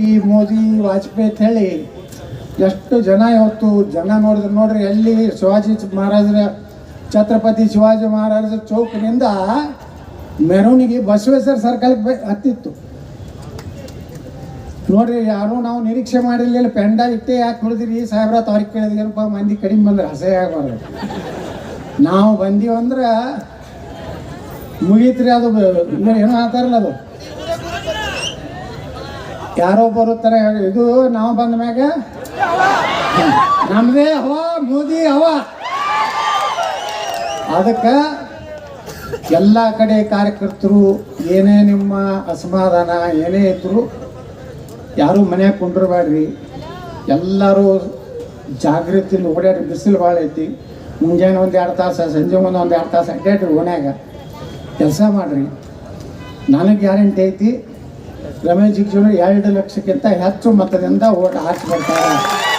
P Modi, Vajpayee ಅಂತ ಹೇಳಿ, ಎಷ್ಟು ಜನ ಇವತ್ತು ಜನ ನೋಡಿದ್ರೆ ನೋಡ್ರಿ, ಎಲ್ಲಿ ಶಿವಾಜಿ ಮಹಾರಾಜರ, ಛತ್ರಪತಿ ಶಿವಾಜಿ ಮಹಾರಾಜರ ಚೌಕ್ನಿಂದ ಮೆರವಣಿಗೆ ಬಸವೇಶ್ವರ ಸರ್ಕಲ್ ಹತ್ತಿತ್ತು. ನೋಡ್ರಿ, ಯಾರು ನಾವು ನಿರೀಕ್ಷೆ ಮಾಡಿರ್ಲಿಲ್ಲ, ಪೆಂಡ ಇಟ್ಟೆ ಯಾಕೆ ಹೊಡೆದಿರಿ? ಸಾಹೇಬ್ರ ಅವ್ರಿಗೆ ಕೇಳಿದ್ರಪ್ಪ ಮಂದಿ ಕಡಿಮೆ ಬಂದ್ರೆ ಅಸಹ್ಯ ಆಗಬಾರ್ದು. ನಾವು ಬಂದೀವಂದ್ರೆ ಮುಗೀತ್ರಿ ಅದು ಏನೋ ಆತಾರಲ್ಲ ಅದು. ಯಾರೋ ಬರುತ್ತಾರೆ ಇದು ನಾವು ಬಂದ ಮ್ಯಾಗ? ನಮ್ದೇ ಹವಾ, ಮೋದಿ ಹವಾ. ಅದಕ್ಕೆ ಎಲ್ಲ ಕಡೆ ಕಾರ್ಯಕರ್ತರು, ಏನೇ ನಿಮ್ಮ ಅಸಮಾಧಾನ, ಏನೇ ಇದ್ರು ಯಾರು ಮನ್ಯಾಗ ಕುಂಡ್ರಬೇಡ್ರಿ ಎಲ್ಲರೂ ಜಾಗೃತಿಯಿಂದ ಓಡಾಡಿ, ಬಿಸಿಲು ಭಾಳ ಐತಿ. ಮುಂಜಾನೆ ಒಂದು ಎರಡು ತಾಸು, ಸಂಜೆ ಮುಂದೆ ಒಂದು ಎರಡು ತಾಸು ಅಡ್ಡಾಡ್ರಿ ಓಣ್ಯಾಗ. ಕೆಲಸ ಮಾಡಿರಿ. ನನಗೆ ಗ್ಯಾರಂಟಿ ಐತಿ. ರಮೇಶ್ ಜಿಗಜಿಣರು ಎರಡು ಲಕ್ಷಕ್ಕಿಂತ ಹೆಚ್ಚು ಮತದಿಂದ ಓಟ್ ಹಾಕಿ ಬರ್ತಾರೆ